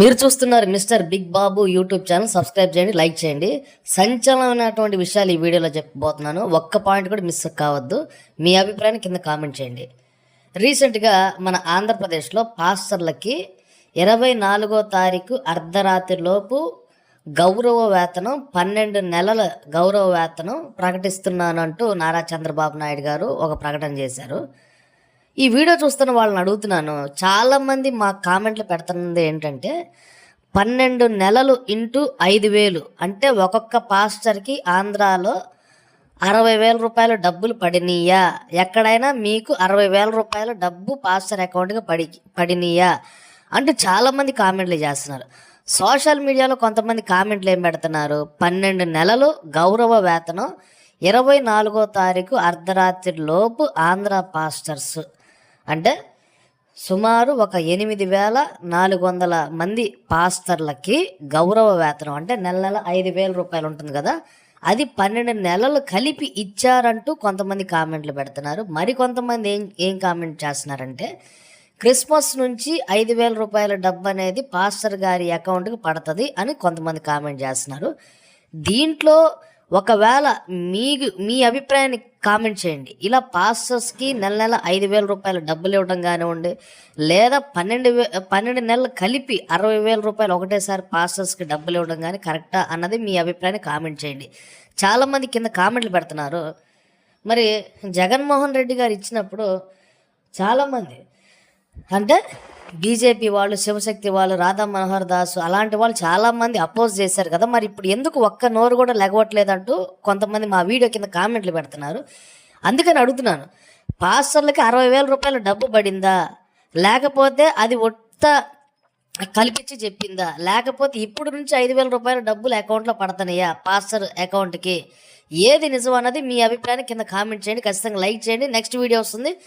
మీరు చూస్తున్నారు mister big Babu YouTube channel subscribe చేయండి లైక్ చేయండి. సంచలనమైనటువంటి విషయాలు ఈ వీడియోలో చెప్పబోతున్నాను. ఒక్క పాయింట్ కూడా మిస్ కావద్దు. మీ అభిప్రాయాన్ని కింద కామెంట్ చేయండి. రీసెంట్గా మన ఆంధ్రప్రదేశ్లో పాస్టర్లకి ఇరవై నాలుగో తారీఖు అర్ధరాత్రి లోపు గౌరవ వేతనం పన్నెండు నెలల గౌరవ వేతనం ప్రకటిస్తున్నానంటూ నారా చంద్రబాబు నాయుడు గారు ఒక ప్రకటన చేశారు. ఈ వీడియో చూస్తున్న వాళ్ళని అడుగుతున్నాను. చాలామంది మా కామెంట్లు పెడుతున్నది ఏంటంటే పన్నెండు నెలలు ఇంటూ ఐదు వేలు. అంటే ఒక్కొక్క పాస్టర్కి ఆంధ్రాలో అరవై వేల రూపాయలు డబ్బులు పడినీయా? ఎక్కడైనా మీకు అరవై వేల రూపాయల డబ్బు పాస్టర్ అకౌంట్గా పడి పడినీయా? అంటూ చాలామంది కామెంట్లు చేస్తున్నారు. సోషల్ మీడియాలో కొంతమంది కామెంట్లు ఏం పెడుతున్నారు? పన్నెండు నెలలు గౌరవ వేతనం ఇరవై నాలుగో తారీఖు అర్ధరాత్రి లోపు ఆంధ్ర పాస్టర్స్. అంటే సుమారు ఒక ఎనిమిది వేల నాలుగు వందల మంది పాస్టర్లకి గౌరవ వేతనం. అంటే నెల నెల ఐదు వేల రూపాయలు ఉంటుంది కదా. అది పన్నెండు నెలలు కలిపి ఇచ్చారంటూ కొంతమంది కామెంట్లు పెడుతున్నారు. మరి కొంతమంది ఏం ఏం కామెంట్ చేస్తున్నారంటే క్రిస్మస్ నుంచి ఐదు వేల రూపాయల డబ్బు అనేది పాస్టర్ గారి అకౌంట్కి పడుతుంది అని కొంతమంది కామెంట్ చేస్తున్నారు. దీంట్లో ఒకవేళ మీకు మీ అభిప్రాయాన్ని కామెంట్ చేయండి. ఇలా పాస్టర్స్కి నెల నెల ఐదు వేల రూపాయల డబ్బులు ఇవ్వడం కానివ్వండి లేదా పన్నెండు వే పన్నెండు నెలలు కలిపి అరవై వేల రూపాయలు ఒకటేసారి పాస్టర్స్కి డబ్బులు ఇవ్వడం కానీ కరెక్టా అన్నది మీ అభిప్రాయాన్ని కామెంట్ చేయండి. చాలామంది కింద కామెంట్లు పెడుతున్నారు. మరి జగన్మోహన్ రెడ్డి గారు ఇచ్చినప్పుడు చాలామంది అంటే బీజేపీ వాళ్ళు శివశక్తి వాళ్ళు రాధా మనోహర్ దాస్ అలాంటి వాళ్ళు చాలామంది అపోజ్ చేశారు కదా. మరి ఇప్పుడు ఎందుకు ఒక్క నోరు కూడా లెగవట్లేదంటూ కొంతమంది మా వీడియో కింద కామెంట్లు పెడుతున్నారు. అందుకని అడుగుతున్నాను పాస్టర్లకి అరవై వేల రూపాయల డబ్బు పడిందా? లేకపోతే అది ఒట్ట కల్పించి చెప్పిందా? లేకపోతే ఇప్పుడు నుంచి ఐదు వేల రూపాయల డబ్బులు అకౌంట్లో పడతానయ్యా పాస్టర్ అకౌంట్కి ఏది నిజం అన్నది మీ అభిప్రాయాన్ని కింద కామెంట్ చేయండి ఖచ్చితంగా లైక్ చేయండి. నెక్స్ట్ వీడియో వస్తుంది.